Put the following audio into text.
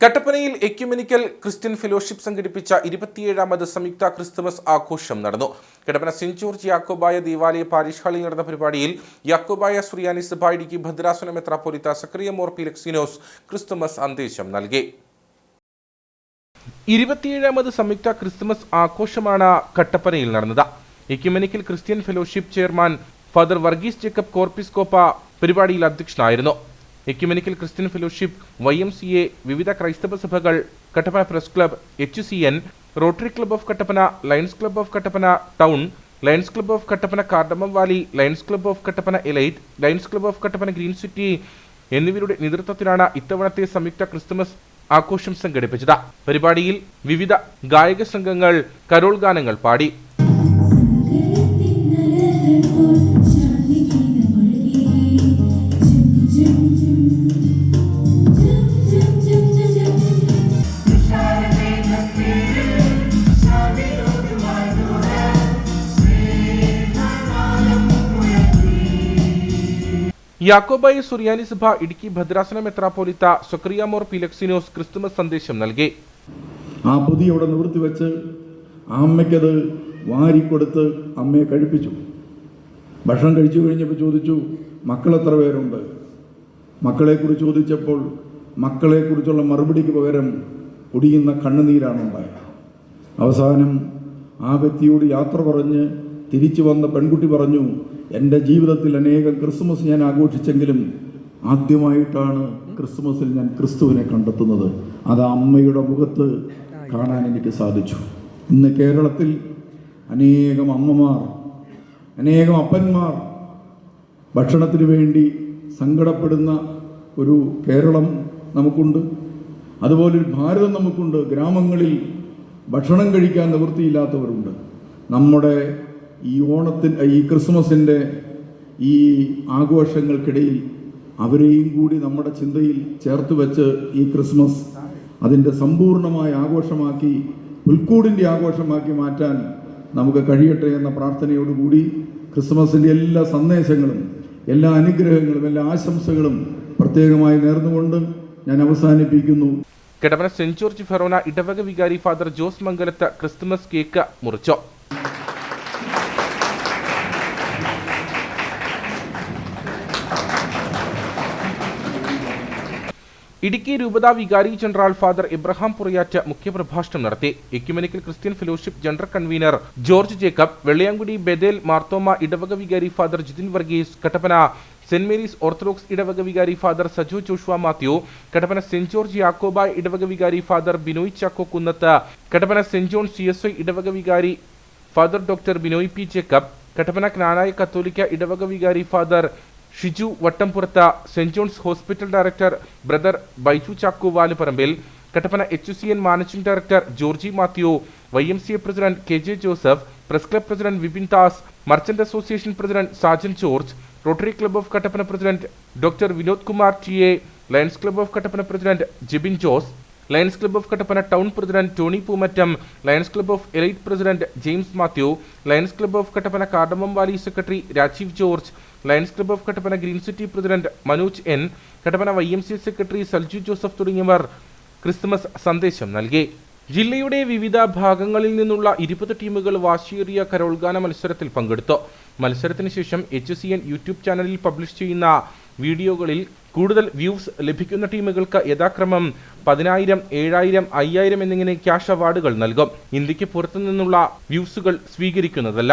കട്ടപ്പനയിൽ ecumenical Christian fellowship സംഘടിപ്പിച്ച ഇരുപത്തിയേഴാമത് സംയുക്ത ക്രിസ്തുമസ് ആഘോഷം നടന്നു. കട്ടപ്പന സെന്റ് ജോർജ് യാക്കോബായ ദേവാലയ പാരിഷ് ഹാളിൽ നടന്ന പരിപാടിയിൽ യാക്കോബായ സുറിയാനി സഭ ഭദ്രാസന മെത്രാപ്പൊലിത്ത സക്രിയ മോർ പിലക്സിനോസ് ക്രിസ്തുമസ് സന്ദേശം നൽകി. ഇരുപത്തിയേഴാമത് സംയുക്ത ക്രിസ്തുമസ് ആഘോഷമാണ് കട്ടപ്പനയിൽ നടന്നത്. Ecumenical Christian fellowship chairman father Varghese Jacob Corepiscopa പരിപാടിയിൽ അധ്യക്ഷനായിരുന്നു. Ecumenical Christian fellowship Y M C A വിവിധ ക്രൈസ്തവ സഭകൾ Kattappana press club H C N rotary club of Kattappana lions club of Kattappana town lions club of Kattappana cardamom valley lions club of Kattappana elite lions club of Kattappana green city എന്നിവരുടെ നേതൃത്വത്തിലാണ് ഇത്തവണത്തെ സംയുക്ത Christmas ആഘോഷം സംഘടിപ്പിച്ചത്. പരിപാടിയിൽ വിവിധ ഗായക സംഘങ്ങൾ കരോൾ ഗാനങ്ങൾ പാടി. യാക്കോബായ സുറിയാനി സഭ ഇടുക്കി ഭദ്രാസന മെത്രാപ്പോലിത്ത സൊക്രിയാമോർ പിലക്സിനോസ് ക്രിസ്തുമസ് സന്ദേശം നൽകി. ആ പൊതി അവിടെ നിവൃത്തി വെച്ച് അമ്മയ്ക്കത് വാരിക്കൊടുത്ത് അമ്മയെ കഴിപ്പിച്ചു. ഭക്ഷണം കഴിച്ചു കഴിഞ്ഞപ്പോൾ ചോദിച്ചു മക്കൾ എത്ര പേരുണ്ട്? മക്കളെക്കുറിച്ച് ചോദിച്ചപ്പോൾ മക്കളെക്കുറിച്ചുള്ള മറുപടിക്ക് പകരം ഒടിയുന്ന കണ്ണുനീരാണ് ഉണ്ടായത് അവസാനം ആ വ്യക്തിയോട് യാത്ര പറഞ്ഞ് തിരിച്ചു വന്ന പെൺകുട്ടി പറഞ്ഞു എന്റെ ജീവിതത്തിൽ അനേകം ക്രിസ്മസ് ഞാൻ ആഘോഷിച്ചെങ്കിലും ആദ്യമായിട്ടാണ് ക്രിസ്മസിൽ ഞാൻ ക്രിസ്തുവിനെ കണ്ടെത്തുന്നത്. അത് അമ്മയുടെ മുഖത്ത് കാണാൻ എനിക്ക് സാധിച്ചു. ഇന്ന് കേരളത്തിൽ അനേകം അമ്മമാർ അനേകം അപ്പന്മാർ ഭക്ഷണത്തിന് വേണ്ടി സങ്കടപ്പെടുന്ന ഒരു കേരളം നമുക്കുണ്ട്. അതുപോലെ ഭാരതം നമുക്കുണ്ട്. ഗ്രാമങ്ങളിൽ ഭക്ഷണം കഴിക്കാൻ നിവൃത്തിയില്ലാത്തവരുണ്ട്. നമ്മുടെ ഈ ഓണത്തിന് ഈ ക്രിസ്മസിന്റെ ഈ ആഘോഷങ്ങൾക്കിടയിൽ അവരെയും കൂടി നമ്മുടെ ചിന്തയിൽ ചേർത്ത് വെച്ച് ഈ ക്രിസ്മസ് അതിന്റെ സമ്പൂർണമായ ആഘോഷമാക്കി പുൽക്കൂടിന്റെ ആഘോഷമാക്കി മാറ്റാൻ നമുക്ക് കഴിയട്ടെ എന്ന പ്രാർത്ഥനയോടുകൂടി ക്രിസ്മസിന്റെ എല്ലാ സന്ദേശങ്ങളും എല്ലാ അനുഗ്രഹങ്ങളും എല്ലാ ആശംസകളും പ്രത്യേകമായി നേർന്നുകൊണ്ട് ഞാൻ അവസാനിപ്പിക്കുന്നു. കിടമന സെന്റ് ജോർജ് ഫെറോന ഇടവക വികാരി father Jose Mangalath Christmas cake മുറിച്ചു? ഇടുക്കി രൂപതാ വികാരി ജനറൽ ഫാദർ ഇബ്രഹാം പുറയാറ്റ് മുഖ്യപ്രഭാഷണം നടത്തി. Ecumenical Christian fellowship general convener George Jacob Vellayamkudy Bethel Marthoma ഇടവക വികാരി father Jithin Varghese Kattappana saint Mary's orthodox ഇടവക വികാരി father Saju Joshua Mathew Kattappana saint George Yakobaya ഇടവക വികാരി father Binoy Chacko Kunnath Kattappana saint John C S I ഇടവക വികാരി father doctor Binoy P Jacob Kattappana Knanaya കത്തോലിക്ക ഇടവക വികാരി father Shiju Vattampurath saint John's hospital director brother Baiju Chacko Valuparambil Kattappana H C N managing director Georgy Mathew Y M C A president K J Joseph press club president Vipin Das merchant association president Sajan George rotary club of Kattappana president doctor Vinod Kumar T A lions club of Kattappana president Jibin Jose lions club of Kattappana town president Tony Poomattam lions club of elite president James Mathew lions club of Kattappana cardamom valley secretary Rajeev George lions club of Kattappana green city president Manoj N Kattappana Y M C secretary Salju Joseph തുടങ്ങിയവർ Christmas സന്ദേശം നൽകി. ജില്ലയുടെ വിവിധ ഭാഗങ്ങളിൽ നിന്നുള്ള ഇരുപത് ടീമുകൾ വാശിയേറിയ കരോൾഗാന മത്സരത്തിൽ പങ്കെടുത്തു. മത്സരത്തിന് ശേഷം എച്ച് സി എൻ യൂട്യൂബ് ചാനലിൽ പബ്ലിഷ് ചെയ്യുന്ന വീഡിയോകളിൽ കൂടുതൽ വ്യൂസ് ലഭിക്കുന്ന ടീമുകൾക്ക് യഥാക്രമം പതിനായിരം ഏഴായിരം അയ്യായിരം എന്നിങ്ങനെ ക്യാഷ് അവാർഡുകൾ നൽകും. ഇന്ത്യയ്ക്ക് പുറത്തു നിന്നുള്ള വ്യൂസുകൾ സ്വീകരിക്കുന്നതല്ല.